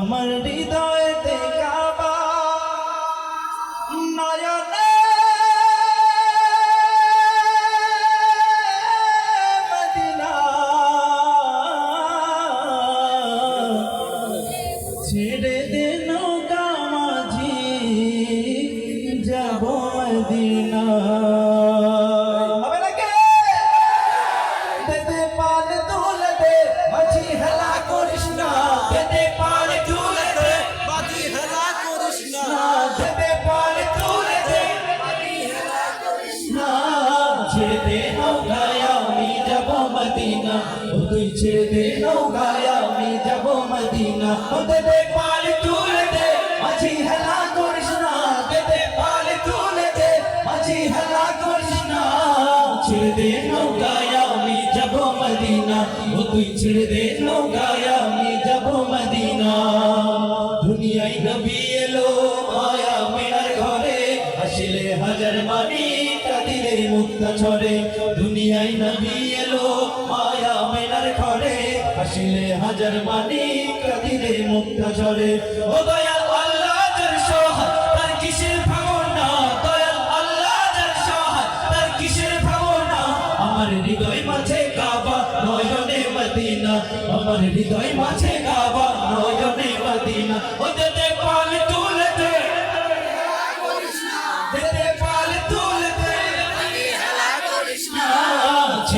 আমার হৃদয়তে কাবা। নয়নে মদিনা। ছেড়ে দে নৌকা মাঝি যাব মদিনা। হবে নাকি? দেদে পাল তুলে ছেড়ে দে নৌকায় আমি যাব মদিনা। ও তুই ছেড়ে দে নৌকায় আমি যাব মদিনা। ও দেদে পাল তুলে দে, মাঝি হেলা করিস না। দেদে পাল তুলে দে, মাঝি হেলা করিস না। ছেড়ে দে নৌকায় যাব মদিনা। ও ছেড়ে দে নৌকায় যাব মদিনা। দুনিয়ায় নবী দুনিয়ায় নবী এলো, মায়া মেনার আসিলে হাজার মানি ও তার কিসের যার সহায়, তার কিসের ভাবনা? আমার হৃদয় মাঝে কাবা, নয়নে মদিনা। আমার হৃদয় মাঝে কাবা, নয়নে মদিনা।